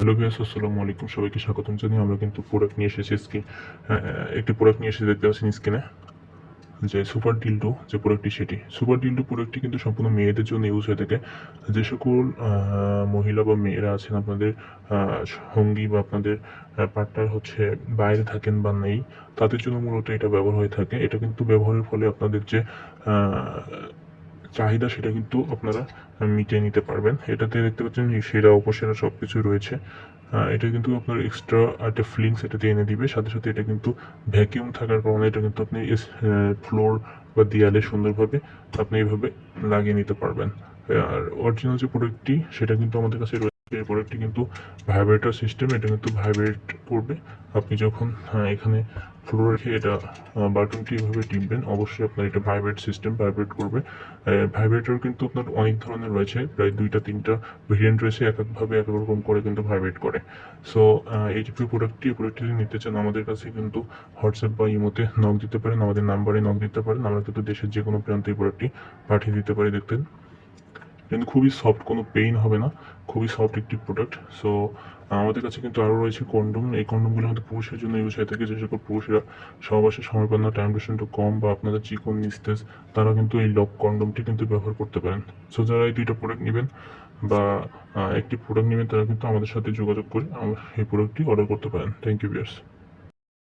Hello ভিয়াস আসসালামু আলাইকুম। সবাইকে স্বাগতম জানিয়ে আমরা কিন্তু প্রোডাক্ট নিয়ে এসেছি স্কিন একটি প্রোডাক্ট নিয়ে এসে দেখতে পাচ্ছেন স্কিনে, যে সুপার ডিলডো যে প্রোডাক্টটি সেটি। সুপার ডিলডো প্রোডাক্টটি কিন্তু সম্পূর্ণ মেয়েদের জন্য ইউজ হয়ে থাকে। যে সকল মহিলা বা মেয়েরা আছেন, আপনাদের সঙ্গী বা আপনাদের পার্টনার হচ্ছে বাইরে থাকেন বা নেই, তাদের জন্য মূলত এটা ব্যবহার হয়ে থাকে। এটা কিন্তু ব্যবহারের ফলে আপনাদের যে চাহিদা সেটা কিন্তু আপনারা মিটিয়ে নিতে পারবেন। এটাতে দেখতে পাচ্ছেন সেরা উপসেরা সব কিছু রয়েছে এটা কিন্তু আপনার এক্সট্রা একটা ফিলিংস এটাতে এনে দিবে। সাথে সাথে এটা কিন্তু ভ্যাকিউম থাকার কারণে এটা কিন্তু আপনি ফ্লোর বা দেয়ালে সুন্দরভাবে আপনি এইভাবে লাগিয়ে নিতে পারবেন। আর অরিজিনাল যে প্রোডাক্টটি সেটা কিন্তু আমাদের কাছে এই প্রোডাক্টটি কিন্তু ভাইব্রেটর সিস্টেম এটা কিন্তু ভাইব্রেট করবে। আপনি যখন এখানে ফ্লোর রেখে এটা বাটনটি এভাবে টিপবেন, অবশ্যই আপনার এটা ভাইব্রেট সিস্টেম ভাইব্রেট করবে। ভাইব্রেটর কিন্তু আপনার অনেক ধরনের রয়েছে, প্রায় দুইটা, তিনটা ভেরিয়েন্ট রয়েছে এক একভাবে এক রকম করে কিন্তু ভাইব্রেট করে। সো এই যে প্রোডাক্টটি প্রোডাক্টটি নিতে চান, আমাদের কাছে কিন্তু হোয়াটসঅ্যাপ বা ইমোতে নক দিতে পারেন, আমাদের নাম্বারে নক দিতে পারেন। আমরা কিন্তু দেশের যে কোনো প্রান্তে এই প্রোডাক্টটি পাঠিয়ে দিতে পারি, দেখতেন। কিন্তু খুবই সফট কোনো পেইন হবে না। খুবই সফট একটি প্রোডাক্ট সো আমাদের কাছে কিন্তু আরও রয়েছে কন্ডোম এই কন্ডোমগুলো আমাদের পুরুষের জন্য ইউজ হয়ে থাকে। যে সকল পুরুষেরা সহবাসে সময় পান না টাইম একটু কম বা আপনাদের চিকন নিস্তেজ, তারা কিন্তু এই লক কন্ডোমটি কিন্তু ব্যবহার করতে পারেন। সো যারা এই দুইটা প্রোডাক্ট নেবেন বা একটি প্রোডাক্ট নেবেন, তারা কিন্তু আমাদের সাথে যোগাযোগ করে এই প্রোডাক্টটি অর্ডার করতে পারেন। Thank you viewers